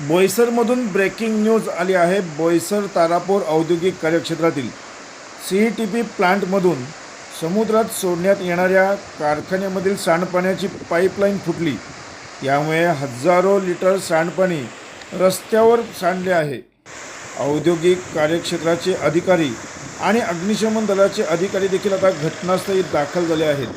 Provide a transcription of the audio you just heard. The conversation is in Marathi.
बोईसरमधून ब्रेकिंग न्यूज आली आहे बोईसर तारापूर औद्योगिक कार्यक्षेत्रातील. सी ई टी पी प्लांटमधून समुद्रात सोडण्यात येणाऱ्या कारखान्यामधील सांडपाण्याची पाईपलाईन फुटली. यामुळे हजारो लिटर सांडपाणी रस्त्यावर सांडले आहे. औद्योगिक कार्यक्षेत्राचे अधिकारी आणि अग्निशमन दलाचे अधिकारी देखील आता घटनास्थळी दाखल झाले आहेत.